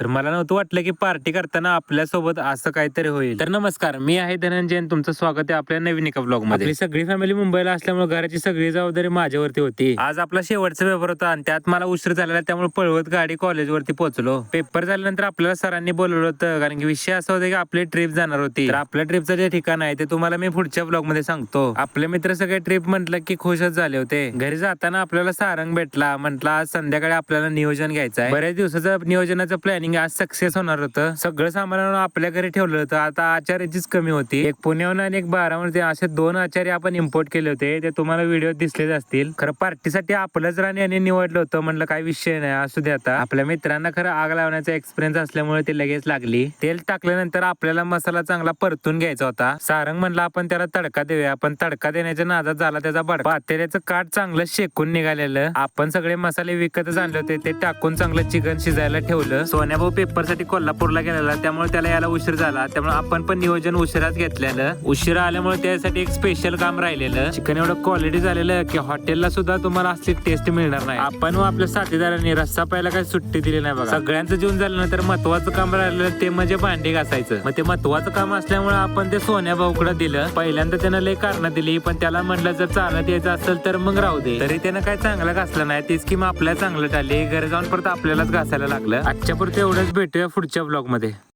तर मला नव्हतं वाटलं की पार्टी करताना आपल्यासोबत असं काहीतरी होईल. तर नमस्कार मी आहे धनंजय तुमचं स्वागत आहे आपल्या नवीन एका ब्लॉगमध्ये. सगळी फॅमिली मुंबईला असल्यामुळे घराची सगळी जबाबदारी माझ्यावरती होती. आज आपला शेवटचा पेपर होता आणि त्यात मला उशीर झालेला त्यामुळे पळवत गाडी कॉलेजवरती पोहोचलो. पेपर झाल्यानंतर आपल्याला सरांनी बोलवलं होतं कारण की विषय असा होता की आपली ट्रिप जाणार होती. तर आपल्या ट्रिपचं जे ठिकाण आहे ते तुम्हाला मी पुढच्या ब्लॉगमध्ये सांगतो. आपले मित्र सगळे ट्रिप म्हटलं की खुशच झाले होते. घरी जाताना आपल्याला सारंग भेटला म्हटलं आज संध्याकाळी आपल्याला नियोजन घ्यायचं आहे. बऱ्याच दिवसाचं नियोजनाचं प्लॅनिंग आज सक्सेस होणार होतं. सगळं सामान आपल्या घरी ठेवलं होतं. आता आचार्याचीच कमी होती. एक पुण्याहून आणि एक बारामध्ये असे दोन आचार्य आपण इम्पोर्ट केले होते. ते तुम्हाला व्हिडिओ दिसलेच असतील. खरं पार्टीसाठी आपलंच राणी यांनी निवडलं होतं म्हणलं काय विषय नाही. असू दे आता. आपल्या मित्रांना खरं आग लावण्याचा एक्सपिरियन्स असल्यामुळे ते लगेच लागली. तेल टाकल्यानंतर आपल्याला मसाला चांगला परतून घ्यायचा होता. सारंग म्हणलं आपण त्याला तडका देऊया. आपण तडका देण्याच्या नादात झाला त्याचा बडका. पातेल्याचं काठ चांगलं शेकून निघालेलं. आपण सगळे मसाले विकतच आणले होते. ते टाकून चांगलं चिकन शिजायला ठेवलं. सोन्या भाऊ पेपरसाठी कोल्हापूरला गेलेला त्यामुळे त्याला यायला उशीर झाला. त्यामुळे आपण पण नियोजन उशिराच घेतलेलं. उशिरा आल्यामुळे त्यासाठी एक स्पेशल काम राहिलेलं. चिकन एवढं क्वालिटी झालेलं की हॉटेलला सुद्धा तुम्हाला असली टेस्ट मिळणार नाही. आपण व आपल्या साथीदारांनी रस्सा पाहायला काही सुट्टी दिली नाही बघा. सगळ्यांचं ना झाल्यानंतर महत्वाचं काम राहिलेलं ते म्हणजे भांडी घासायचं. मग ते महत्वाचं काम असल्यामुळे आपण ते सोन्या भाऊकडे दिलं. पहिल्यांदा त्यानं लय कारण दिली पण त्याला म्हटलं जर चालत यायचं असेल तर मग राहू दे. तरी त्यानं काय चांगलं घासलं नाही. ती स्कीम आपल्याला चांगलं टाळली घरी जाऊन परत आपल्यालाच घासायला लागलं. आजच्या पुरते एवढंच भेटूया पुढच्या ब्लॉगमध्ये